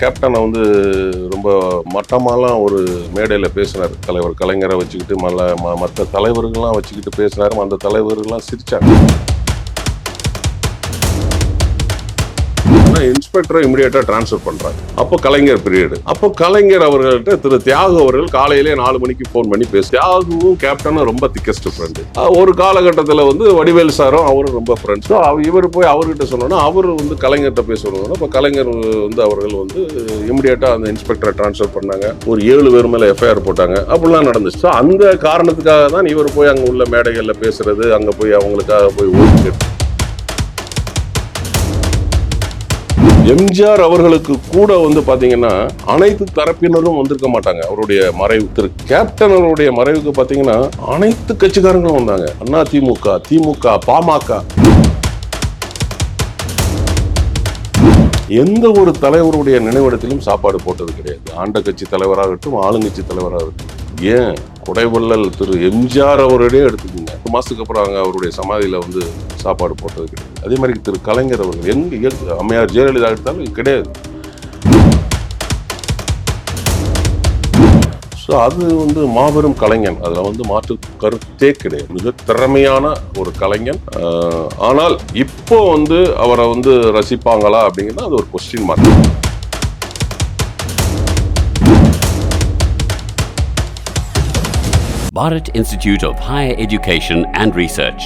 கேப்டனை வந்து ரொம்ப மட்டமாலாம் ஒரு மேடையில் பேசினார். தலைவர் கலைஞரை வச்சுக்கிட்டு மல்ல ம மற்ற தலைவர்கள்லாம் வச்சுக்கிட்டு பேசினார் அந்த தலைவர்கள்லாம் சிரித்தாங்க ஆனா இன்ஸ்பெக்டரை இமீடியட்டா டிரான்ஸ்ஃபர் பண்றாங்க அப்போ கலைஞர் பீரியடு அப்போ கலைஞர் அவர்கள்ட்ட திரு தியாகு அவர்கள் காலையிலே நாலு மணிக்கு ஃபோன் பண்ணி பேசு தியாகுவும் கேப்டனும் ரொம்ப திக்கஸ்ட் ஃப்ரெண்டு ஒரு காலகட்டத்தில் வந்து வடிவேல் சாரும் அவரும் ரொம்ப ஃப்ரெண்ட்ஸ் இவர் போய் அவர்கிட்ட சொன்னோன்னா அவர் வந்து கலைஞர்கிட்ட பேசணும் இப்போ கலைஞர் வந்து அவர்கள் வந்து இமீடியட்டா அந்த இன்ஸ்பெக்டரை டிரான்ஸ்ஃபர் பண்ணாங்க. ஒரு ஏழு பேர் மேல எஃப்ஐஆர் போட்டாங்க. அப்படிலாம் நடந்துச்சு. அந்த காரணத்துக்காக தான் இவர் போய் அங்கே உள்ள மேடைகளில் பேசுறது அங்கே போய் அவங்களுக்காக போய் ஓட்டு எம்ஜிஆர் அவர்களுக்கு கூட வந்து பாத்தீங்கன்னா அனைத்து தரப்பினரும் வந்திருக்க மாட்டாங்க. அவருடைய மறைவு திரு கேப்டன் அவருடைய மறைவுக்கு பாத்தீங்கன்னா அனைத்து கட்சிக்காரங்களும் வந்தாங்க. அண்ணா திமுக திமுக பாமக. எந்த ஒரு தலைவருடைய நினைவிடத்திலும் சாப்பாடு போட்டது கிடையாது. ஆண்ட கட்சி தலைவராகட்டும் ஆளுங்கட்சி தலைவராகட்டும். ஏன்? கொடைவள்ளல் திரு எம்ஜிஆர் அவருடைய எடுத்துக்கோங்க. ஒரு மாதத்துக்கு அப்புறம் அங்கே அவருடைய சமாதியில் வந்து சாப்பாடு போட்டது கிடையாது. அதே மாதிரி திரு கலைஞர் அவர்கள் எங்கே அம்மையார் ஜெயலலிதா எடுத்தாலும் கிடையாது. ஸோ அது வந்து மாபெரும் கலைஞன். அதில் வந்து மாற்று கருத்தே கிடையாது. மிக திறமையான ஒரு கலைஞன். ஆனால் இப்போ வந்து அவரை வந்து ரசிப்பாங்களா அப்படிங்கிறது அது ஒரு question mark Bharat Institute of Higher Education and Research.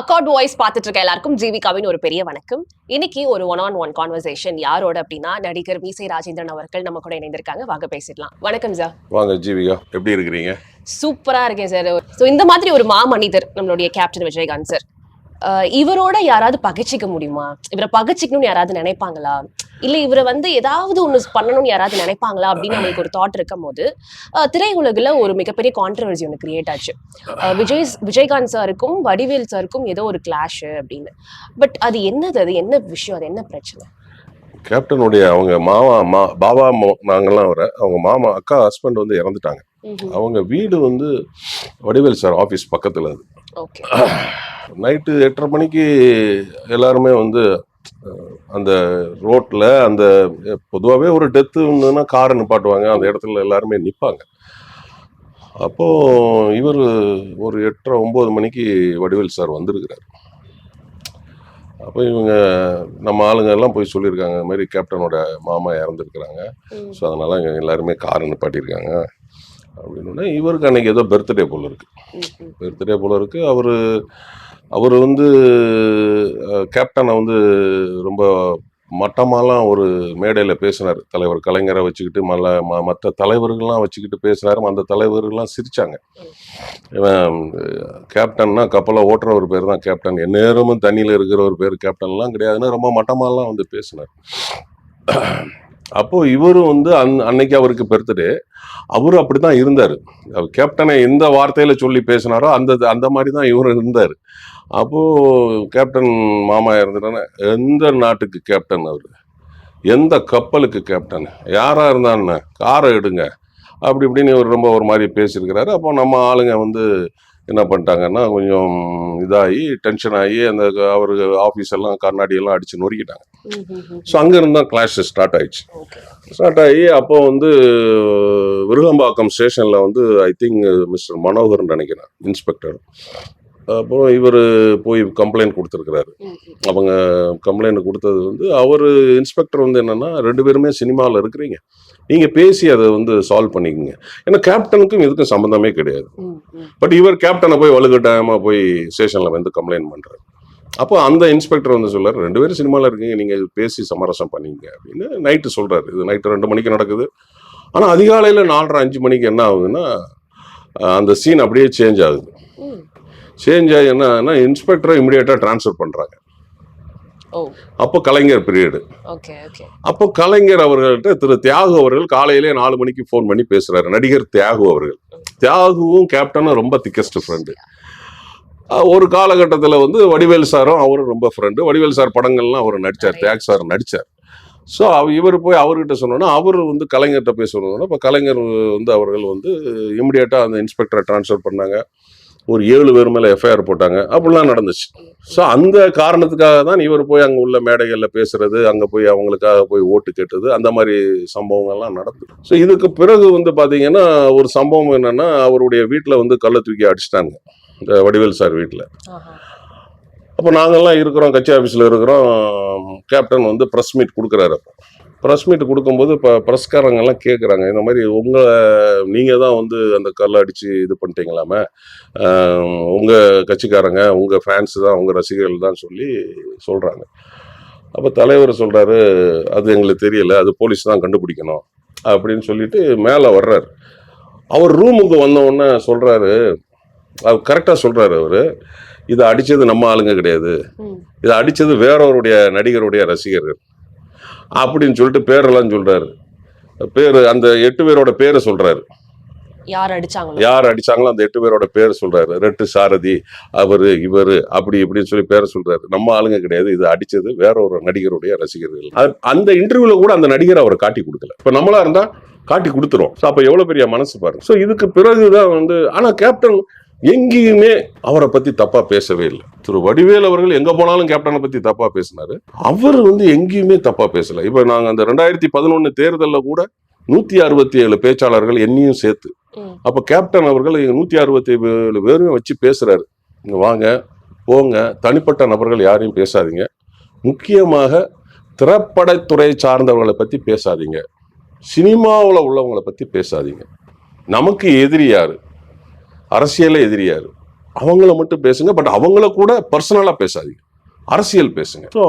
அக்கார்ட் வாய்ஸ் பார்த்துட்டு இருக்க எல்லாருக்கும் ஜீவிகாவின் ஒரு பெரிய வணக்கம். இன்னைக்கு ஒரு ஒன் ஆன் ஒன் கான்வர்சேஷன் யாரோட அப்படின்னா நடிகர் மீசை ராஜேந்திரன் அவர்கள் நம்ம கூட இணைந்திருக்காங்க. வாங்க பேசிடலாம். வணக்கம் சார் வாங்க ஜீவிகா எப்படி இருக்கிறீங்க? சூப்பரா இருக்கேன் சார் ஸோ இந்த மாதிரி ஒரு மாமனிதர் நம்மளுடைய கேப்டன் விஜயகாந்த் சார் இவரோட யாராவது பகைச்சிக்க முடியுமா? இவரை பகைச்சிக்கணும்னு யாராவது நினைப்பாங்களா? இல்ல இவரை வந்து ஏதாவது ஒண்ணு பண்ணணும்னு யாராவது நினைப்பாங்களா? அப்படின்னு நம்மளுக்கு ஒரு தாட் இருக்கும் போது திரையுலகில் ஒரு மிகப்பெரிய கான்ட்ரவர்சி ஒன்று கிரியேட் ஆச்சு. விஜய் விஜயகாந்த் சாருக்கும் வடிவேல் சாருக்கும் ஏதோ ஒரு கிளாஷ் அப்படின்னு. பட் அது என்னது? அது என்ன விஷயம்? அது என்ன பிரச்சனை? கேப்டனுடைய அவங்க மாமா மா பாபா மோ- நாங்கெல்லாம் வர அவங்க மாமா அக்கா ஹஸ்பண்ட் வந்து இறந்துட்டாங்க. அவங்க வீடு வந்து வடிவேல் சார் ஆஃபீஸ் பக்கத்தில் அது. நைட்டு எட்டரை மணிக்கு எல்லாருமே வந்து அந்த ரோட்டில் அந்த பொதுவாகவே ஒரு டெத்து இருந்ததுன்னா காரை நிப்பாட்டுவாங்க. அந்த இடத்துல எல்லாருமே நிற்பாங்க அப்போ இவர் ஒரு எட்டரை ஒம்பது மணிக்கு வடிவேல் சார் வந்திருக்கிறார். அப்போ இவங்க நம்ம ஆளுங்க எல்லாம் போய் சொல்லியிருக்காங்க. இந்த மாதிரி கேப்டனோட மாமா இறந்துருக்குறாங்க. ஸோ அதனால இங்க எல்லாருமே காரை நிப்பாட்டியிருக்காங்க. அப்படின்னு. இவருக்கு அன்னைக்கு ஏதோ பர்த்டே போல இருக்கு. பர்த்டே போல இருக்கு. அவர் அவர் வந்து கேப்டனை வந்து ரொம்ப மட்டமாலாம் ஒரு மேடையில் பேசினார். தலைவர் கலைஞரை வச்சுக்கிட்டு மல்ல ம மற்ற தலைவர்கள்லாம் வச்சுக்கிட்டு பேசினார் அந்த தலைவர்கள்லாம் சிரிச்சாங்க. இவன் கேப்டன்னா கப்பலை ஓட்டுற ஒரு பேர் தான் கேப்டன் எந்நேரமும் தண்ணியில் இருக்கிற ஒரு பேர் கேப்டன்லாம் கிடையாதுன்னு ரொம்ப மட்டமாலாம் வந்து பேசினார். அப்போ இவரும் வந்து அந் அன்னைக்கு அவருக்கு பெருத்துட்டு அவரும் அப்படி தான் இருந்தார் கேப்டனை எந்த வார்த்தையில சொல்லி பேசினாரோ அந்த அந்த மாதிரி தான் இவரும் இருந்தார். அப்போ கேப்டன் மாமா இருந்துட்டானே எந்த நாட்டுக்கு கேப்டன் அவர்? எந்த கப்பலுக்கு கேப்டன் யாரா இருந்தான்னு காரை எடுங்க. அப்படி இப்படின்னு இவர் ரொம்ப ஒரு மாதிரி பேசியிருக்கிறாரு. அப்போ நம்ம ஆளுங்க வந்து என்ன பண்ணிட்டாங்கன்னா கொஞ்சம் இதாகி டென்ஷன் ஆகி அந்த அவருக்கு ஆஃபீஸ் எல்லாம் கண்ணாடி எல்லாம் அடிச்சு நொறுக்கிட்டாங்க. ஸோ அங்கேருந்து தான் கிளாஷ் ஸ்டார்ட் ஆயிடுச்சு. ஸ்டார்ட் ஆகி அப்போ வந்து விருகம்பாக்கம் ஸ்டேஷனில் வந்து ஐ திங்க் மிஸ்டர் மனோகர்னு நினைக்கிறேன் இன்ஸ்பெக்டர் அப்புறம் இவர் போய் கம்ப்ளைண்ட் கொடுத்துருக்கிறாரு. அவங்க கம்ப்ளைண்ட் கொடுத்தது வந்து அவர் இன்ஸ்பெக்டர் வந்து என்னன்னா ரெண்டு பேருமே சினிமாவில் இருக்கிறீங்க. நீங்கள் பேசி அதை வந்து சால்வ் பண்ணிக்கோங்க. ஏன்னா கேப்டனுக்கும் இதுக்கும் சம்மந்தமே கிடையாது. பட் இவர் கேப்டனை போய் வலுக்கட்டாயமாக போய் ஸ்டேஷனில் வந்து கம்ப்ளைண்ட் பண்ணுறாரு அப்போ அந்த இன்ஸ்பெக்டர் வந்து சொல்றாரு ரெண்டு பேரும் சினிமாவில் இருக்கீங்க நீங்கள் பேசி சமரசம் பண்ணீங்க அப்படின்னு நைட்டு சொல்கிறாரு இது நைட்டு ரெண்டு மணிக்கு நடக்குது. ஆனால் அதிகாலையில் நாலரை அஞ்சு மணிக்கு என்ன ஆகுதுன்னா அந்த சீன் அப்படியே சேஞ்ச் ஆகுது. சேஞ்ச் ஆகி என்னன்னா இன்ஸ்பெக்டரை இமிடியேட்டாக ட்ரான்ஸ்ஃபர் பண்ணுறாங்க அப்போ கலைஞர் பீரியடு அப்போ கலைஞர் அவர்கள்ட்ட திரு தியாகு அவர்கள் காலையிலே நாலு மணிக்கு ஃபோன் பண்ணி பேசுறாரு. நடிகர் தியாகு அவர்கள். தியாகுவும் கேப்டனும் ரொம்ப திக்கஸ்ட் ஃப்ரெண்டு ஒரு காலகட்டத்தில் வந்து வடிவேல் சாரும் அவரும் ரொம்ப ஃப்ரெண்டு வடிவேல் சார் படங்கள்லாம் அவர் நடிச்சார். தியாக் சார் நடிச்சார். ஸோ இவர் போய் அவர்கிட்ட சொன்னோன்னா அவர் வந்து கலைஞர்கிட்ட போய் சொன்னோன்னா இப்போ கலைஞர் வந்து அவர்கள் வந்து இமிடியேட்டாக அந்த இன்ஸ்பெக்டரை ட்ரான்ஸ்ஃபர் பண்ணாங்க. ஒரு ஏழு பேர் மேல எஃப்ஐஆர் போட்டாங்க. அப்படிலாம் நடந்துச்சு. ஸோ அந்த காரணத்துக்காக தான் இவர் போய் அங்க உள்ள மேடைகள்ல பேசுறது அங்க போய் அவங்களுக்காக போய் ஓட்டு கேட்டது அந்த மாதிரி சம்பவங்கள்லாம் நடந்தது ஸோ இதுக்கு பிறகு வந்து பாத்தீங்கன்னா ஒரு சம்பவம் என்னன்னா அவருடைய வீட்டுல வந்து கள்ள தூக்கி அடிச்சிட்டாங்க. இந்த வடிவேல் சார் வீட்டுல அப்போ நாங்கெல்லாம் இருக்கிறோம் கட்சி ஆஃபீஸில் இருக்கிறோம். கேப்டன் வந்து ப்ரெஸ் மீட் கொடுக்குறாரு அப்போ. ப்ரெஸ் மீட் கொடுக்கும்போது இப்போ ப்ரெஸ்காரங்கெல்லாம் கேட்குறாங்க இந்த மாதிரி உங்களை நீங்கள் தான் வந்து அந்த கல்லை அடித்து இது பண்ணிட்டீங்களாமே? உங்கள் கட்சிக்காரங்க உங்கள் ஃபேன்ஸ் தான் உங்கள் ரசிகர்கள் தான் சொல்லி சொல்கிறாங்க அப்போ தலைவர் சொல்கிறாரு அது எங்களுக்கு தெரியல அது போலீஸ் தான் கண்டுபிடிக்கணும். அப்படின்னு சொல்லிட்டு மேலே வர்றாரு. அவர் ரூமுக்கு வந்த உடனே சொல்கிறாரு அவர் கரெக்டாக சொல்கிறாரு அவர் இதை அடித்தது நம்ம ஆளுங்க கிடையாது. இதை அடித்தது வேறொருடைய நடிகருடைய ரசிகர்கள். அப்படின்னு சொல்லிட்டு பேரெல்லாம் சொல்றாரு. பேர் அந்த எட்டு பேரோட பேரை சொல்றாரு. யார் அடிச்சாங்களோ. யார் அடிச்சாங்களோ அந்த எட்டு பேரோட பேர் சொல்றாரு. ரெட்டு சாரதி அவரு இவரு அப்படி இப்படின்னு சொல்லி பேரை சொல்றாரு. நம்ம ஆளுங்க கிடையாது. இது அடிச்சது வேற ஒரு நடிகருடைய ரசிகர்கள். அந்த இன்டர்வியூல கூட அந்த நடிகர் அவரை காட்டி கொடுக்கல. இப்ப நம்மளா இருந்தா காட்டி கொடுத்துரும். அப்ப எவ்வளவு பெரிய மனசு பாருங்க. சோ இதுக்கு பிறகுதான் வந்து ஆனா கேப்டன் எங்கேயுமே அவரை பத்தி தப்பா பேசவே இல்லை. திரு வடிவேல் அவர்கள் எங்க போனாலும் கேப்டனை பத்தி தப்பா பேசினாரு. அவர் வந்து எங்கேயுமே தப்பா பேசல. இப்ப நாங்க அந்த ரெண்டாயிரத்தி பதினொன்னு தேர்தல்ல கூட நூத்தி அறுபத்தி ஏழு பேச்சாளர்கள் என்னையும் சேர்த்து. அப்ப கேப்டன் அவர்கள் நூத்தி அறுபத்தி ஏழு பேரும் வச்சு பேசுறாரு. இங்க வாங்க போங்க. தனிப்பட்ட நபர்கள் யாரையும் பேசாதீங்க. முக்கியமாக திரைப்படத்துறை சார்ந்தவர்களை பத்தி பேசாதீங்க. சினிமாவில் உள்ளவங்களை பத்தி பேசாதீங்க. நமக்கு எதிரி யாரு? அரசியல எதிரியார். அவங்கள மட்டும் பேசுங்க பட் அவங்கள கூட பர்சனலாக பேசாதீங்க. அரசியல் பேசுங்க. ஸோ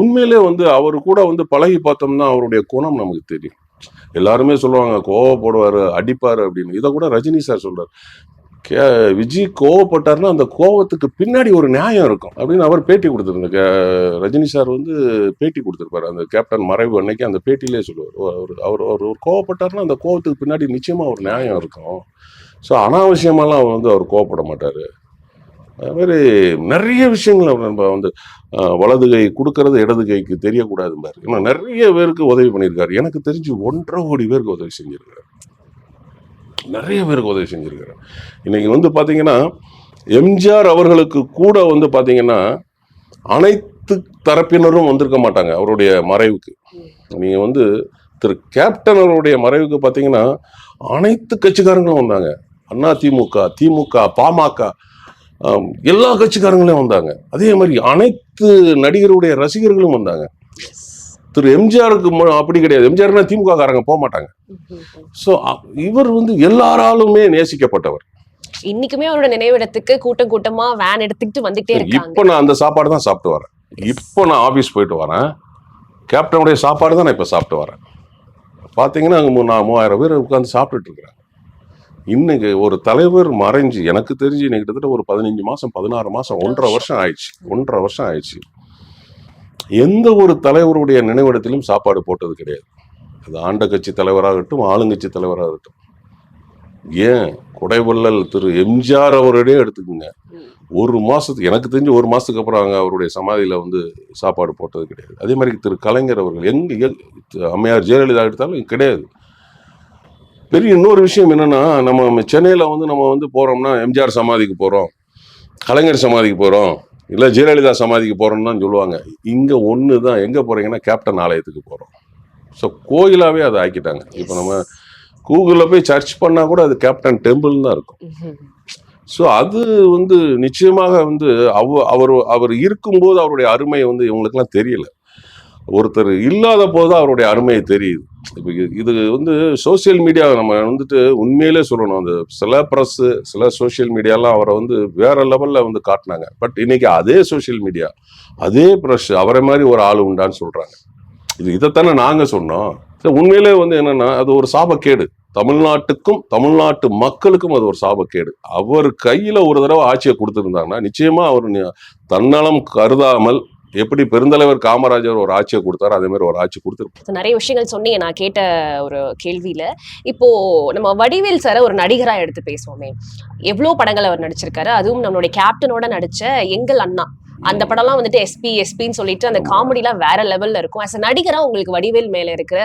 உண்மையிலே வந்து அவர் கூட வந்து பழகி பார்த்தோம்னா அவருடைய குணம் நமக்கு தெரியும். எல்லாருமே சொல்லுவாங்க கோவப்படுவார் அடிப்பார் அப்படின்னு. இதை கூட ரஜினி சார் சொல்றாரு. கே விஜய் கோவப்பட்டாருன்னா அந்த கோவத்துக்கு பின்னாடி ஒரு நியாயம் இருக்கும் அப்படின்னு அவர் பேட்டி கொடுத்துருந்த ரஜினி சார் வந்து பேட்டி கொடுத்துருப்பாரு. அந்த கேப்டன் மறைவு அன்னைக்கு அந்த பேட்டியிலே சொல்லுவார். அவர் அவர் அவர் ஒரு கோவப்பட்டாருன்னா அந்த கோவத்துக்கு பின்னாடி நிச்சயமா ஒரு நியாயம் இருக்கும். ஸோ அனாவசியமாலாம் அவர் வந்து அவர் கோவப்பட மாட்டார். அது மாதிரி நிறைய விஷயங்கள் அவர் நம்ம வந்து வலது கை கொடுக்கறது இடது கைக்கு தெரியக்கூடாது மாதிரி ஏன்னா நிறைய பேருக்கு உதவி பண்ணியிருக்காரு. எனக்கு தெரிஞ்சு ஒன்றரை கோடி பேருக்கு உதவி செஞ்சுருக்காரு. நிறைய பேருக்கு உதவி செஞ்சிருக்காரு. இன்றைக்கி வந்து பார்த்திங்கன்னா எம்ஜிஆர் அவர்களுக்கு கூட வந்து பார்த்திங்கன்னா அனைத்து தரப்பினரும் வந்திருக்க மாட்டாங்க அவருடைய மறைவுக்கு. நீங்கள் வந்து திரு கேப்டன் அவருடைய மறைவுக்கு பார்த்தீங்கன்னா அனைத்து கட்சிக்காரங்களும் வந்தாங்க. அண்ணா திமுக திமுக பாமக எல்லா கட்சிக்காரங்களும் வந்தாங்க. அதே மாதிரி அனைத்து நடிகருடைய ரசிகர்களும் வந்தாங்க. திரு எம்ஜிஆருக்கு அப்படி கிடையாது. எம்ஜிஆர்னா திமுக காரங்க போக மாட்டாங்க. ஸோ இவர் வந்து எல்லாராலுமே நேசிக்கப்பட்டவர். இன்னைக்குமே அவரோட நினைவிடத்துக்கு கூட்டம் கூட்டமா வேன் எடுத்துக்கிட்டு வந்துட்டே இருக்காங்க. இப்போ நான் அந்த சாப்பாடு தான் சாப்பிட்டு வரேன். இப்போ நான் ஆஃபீஸ் போயிட்டு வரேன். கேப்டனுடைய சாப்பாடு தான் நான் இப்போ சாப்பிட்டு வரேன். பார்த்தீங்கன்னா அங்கே நான் மூவாயிரம் பேர் உட்காந்து சாப்பிட்டுட்டு இருக்கிறேன். இன்னைக்கு ஒரு தலைவர் மறைஞ்சு எனக்கு தெரிஞ்சு இன்னைக்கு கிட்டத்தட்ட ஒரு பதினஞ்சு மாசம் பதினாறு மாசம் ஒன்றரை வருஷம் ஆயிடுச்சு. ஒன்றரை வருஷம் ஆயிடுச்சு. எந்த ஒரு தலைவருடைய நினைவிடத்திலும் சாப்பாடு போட்டது கிடையாது. அது ஆண்ட கட்சி தலைவராகட்டும் ஆளுங்கட்சி தலைவராகட்டும். ஏன்? கொடைவள்ளல் திரு எம்ஜிஆர் அவருடைய எடுத்துக்கோங்க. ஒரு மாசத்துக்கு எனக்கு தெரிஞ்சு ஒரு மாசத்துக்கு அப்புறம் அங்க அவருடைய சமாதியில வந்து சாப்பாடு போட்டது கிடையாது. அதே மாதிரி திரு கலைஞர் அவர்கள் எங்க- அம்மையார் ஜெயலலிதா எடுத்தாலும் கிடையாது. பெரிய இன்னொரு விஷயம் என்னன்னா நம்ம சென்னையில வந்து நம்ம வந்து போறோம்னா எம்ஜிஆர் சமாதிக்கு போறோம். கலைஞர் சமாதிக்கு போறோம். இல்ல ஜெயலலிதா சமாதிக்கு போறோம்னு தான் சொல்லுவாங்க. இங்க ஒன்று தான் எங்க போறீங்கன்னா கேப்டன் ஆலயத்துக்கு போறோம். ஸோ கோயிலாவே அதை ஆக்கிட்டாங்க. இப்போ நம்ம கூகுளில் போய் சர்ச் பண்ணா கூட அது கேப்டன் டெம்பிள் தான் இருக்கும். ஸோ அது வந்து நிச்சயமாக வந்து அவ அவர் அவர் இருக்கும்போது அவருடைய அருமை வந்து இவங்களுக்குலாம் தெரியல. ஒருத்தர் இல்லாத போது அவருடைய அருமை தெரியுது. இப்போ இது- வந்து சோஷியல் மீடியா நம்ம வந்துட்டு உண்மையிலே சொல்லணும். அந்த சில ப்ரெஸ் சில சோஷியல் மீடியாலாம் அவரை வந்து வேற லெவல்ல வந்து காட்டினாங்க. பட் இன்னைக்கு அதே சோஷியல் மீடியா அதே ப்ரெஷ் அவரை மாதிரி ஒரு ஆள் உண்டான்னு சொல்றாங்க. இது இதைத்தானே நாங்க சொன்னோம். உண்மையிலே வந்து என்னன்னா அது ஒரு சாபக்கேடு. தமிழ்நாட்டுக்கும் தமிழ்நாட்டு மக்களுக்கும் அது ஒரு சாபக்கேடு. அவர் கையில ஒரு தடவை ஆட்சியை கொடுத்துருந்தாங்கன்னா நிச்சயமா அவர் தன்னலம் கருதாமல் எப்படி பெருந்தலைவர் காமராஜர் ஒரு ஆட்சியை கொடுத்தாரோ அதே மாதிரி ஒரு ஆட்சி கொடுத்துருக்கோம் நிறைய விஷயங்கள் சொன்னீங்க நான் கேட்ட ஒரு கேள்வியில. இப்போ நம்ம வடிவேல் சார ஒரு நடிகரா எடுத்து பேசுவோமே. எவ்வளவு படங்கள் அவர் நடிச்சிருக்காரு அதுவும் நம்மளுடைய கேப்டனோட நடிச்ச எங்கள் அண்ணா. அந்த படம்லாம் வந்துட்டு எஸ்பி எஸ்பின்னு சொல்லிட்டு அந்த காமெடிலாம் வேற லெவல்ல இருக்கும். அஸ் a நடிகரா உங்களுக்கு வடிவேல் மேல இருக்கிற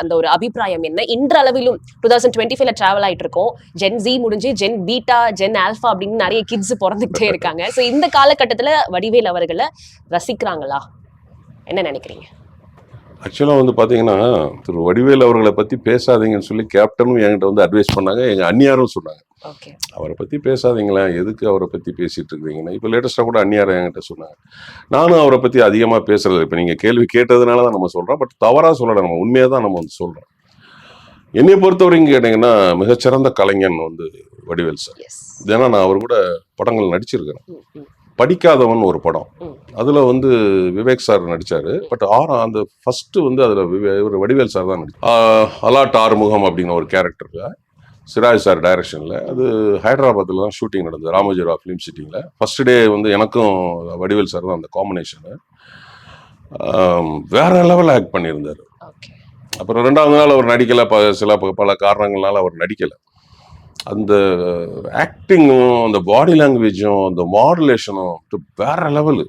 அந்த ஒரு அபிப்பிராயம் என்ன? இன்றளவிலும் டூ தௌசண்ட் டுவெண்ட்டி ஃபைவ்ல டிராவல் ஆயிட்டு இருக்கோம் ஜென் ஜி முடிஞ்சு ஜென் பீட்டா ஜென் ஆல்ஃபா அப்படின்னு நிறைய கிட்ஸ் பிறந்துகிட்டே இருக்காங்க. ஸோ இந்த காலகட்டத்தில் வடிவேல் அவர்களை ரசிக்கிறாங்களா? என்ன நினைக்கிறீங்க? ஆக்சுவலாக வந்து பார்த்தீங்கன்னா திரு வடிவேல் அவர்களை பற்றி பேசாதீங்கன்னு சொல்லி கேப்டனும் என்கிட்ட வந்து அட்வைஸ் பண்ணாங்க. எங்கள் அந்நியாரும் சொன்னாங்க. அவரை பற்றி பேசாதீங்களா எதுக்கு அவரை பற்றி பேசிட்டு இருக்கிறீங்கன்னா இப்போ லேட்டஸ்ட்டாக கூட அந்நியாரம் என்கிட்ட சொன்னாங்க. நானும் அவரை பற்றி அதிகமாக பேசுறது இப்போ நீங்கள் கேள்வி கேட்டதுனால தான் நம்ம சொல்கிறோம் பட் தவறாக சொல்லலை. நம்ம உண்மையாக தான் நம்ம வந்து சொல்கிறோம் என்னை பொறுத்த வரைக்கும் கேட்டிங்கன்னா மிகச்சிறந்த கலைஞன் வந்து வடிவேல் சார். ஏன்னா நான் அவர் கூட படங்கள் நடிச்சிருக்கிறேன். படிக்காதவன் ஒரு படம். அதுல வந்து விவேக் சார் நடிச்சாரு. பட் ஆறாம் அந்த ஃபர்ஸ்ட் வந்து அதுல விவே- இவர் வடிவேல் சார் தான் நடிச்சார். அலாட் ஆறுமுகம் அப்படிங்கிற ஒரு கேரக்டர்ல சிராஜ் சார் டைரக்ஷன்ல அது ஹைதராபாத்தில் தான் ஷூட்டிங் நடந்தது ராமோஜிராவ் ஃபிலிம் சிட்டிங்கில் ஃபர்ஸ்ட் டே வந்து எனக்கும் வடிவேல் சார் தான் அந்த காம்பினேஷனு வேற லெவல் ஆக்ட் பண்ணியிருந்தார். அப்புறம் ரெண்டாவது நாள் அவர் நடிக்கல ப சில பல காரணங்களால அவர் நடிக்கல. அந்த ஆக்டிங்கும் அந்த பாடி லாங்குவேஜும் அந்த மாடுலேஷனும் வேற லெவலு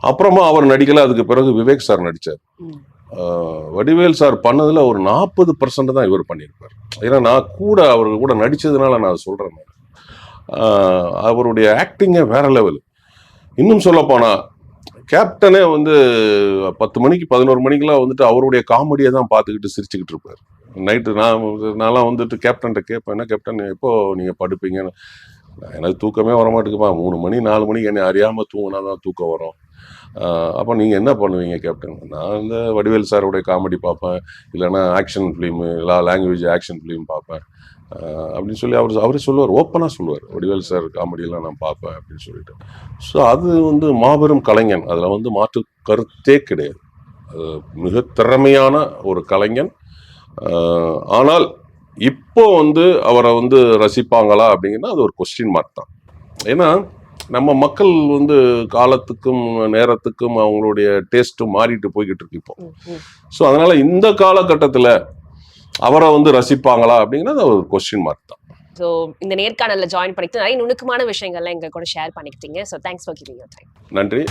அப்புறமா அவர் நடிக்கல அதுக்கு பிறகு விவேக் சார். ஆஹ் வடிவேல் சார் பண்ணதுல ஒரு நாற்பது பர்சன்ட் தான் இவர் பண்ணியிருப்பார். ஏன்னா நான் கூட அவர் கூட நடிச்சதுனால நான். ஆஹ் அவருடைய ஆக்டிங்கே வேற லெவல் இன்னும் சொல்ல போனா கேப்டனே வந்து பத்து மணிக்கு பதினோரு மணிக்கெல்லாம் வந்துட்டு அவருடைய காமெடியை தான் பார்த்துக்கிட்டு சிரிச்சுக்கிட்டு இருப்பார். நைட்டு நான் நான்லாம் வந்துட்டு கேப்டன்கிட்ட கேட்பேன் கேப்டன் எப்போ நீங்கள் படுப்பீங்கன்னு? எனக்கு தூக்கமே வர மாட்டேங்குமா மூணு மணி நாலு மணிக்கு என்னை அறியாமல் தூங்கினா தான் தூக்கம் வரும். அப்போ நீங்கள் என்ன பண்ணுவீங்க கேப்டன் நான் இந்த வடிவேல் சாருடைய காமெடி பார்ப்பேன். இல்லைன்னா ஆக்ஷன் ஃபிலிமு எல்லா லாங்குவேஜ் ஆக்ஷன் ஃபிலிம் பார்ப்பேன். அப்படின்னு சொல்லி அவர் அவரே சொல்லுவார். ஓப்பனாக சொல்லுவார். வடிவேல் சார் காமெடியெல்லாம் நான் பார்ப்பேன் அப்படின்னு சொல்லிட்டு. ஸோ அது வந்து மாபெரும் கலைஞன். அதில் வந்து மாற்று கருத்தே கிடையாது. அது மிக திறமையான ஒரு கலைஞன். ஆனால் இப்போ வந்து அவரை வந்து ரசிப்பாங்களா அப்படிங்கன்னா அது ஒரு கொஸ்டின் மார்க் தான். ஏன்னா நம்ம மக்கள் வந்து காலத்துக்கும் நேரத்துக்கும் அவங்களுடைய டேஸ்ட்டும் மாறிட்டு போய்கிட்டு இருக்கு இப்போ. ஸோ அதனால இந்த காலகட்டத்தில் அவரை வந்து ரசிப்பாங்களா அப்படிங்கிறது ஒரு கொஸ்டின் மார்க் தான். ஸோ இந்த நேர்காணல்ல ஜாயின் பண்ணிட்டு நிறைய நுணுக்கமான விஷயங்கள்லாம் எங்க கூட ஷேர் பண்ணிக்கிட்டீங்க. So thanks for giving your time நன்றி.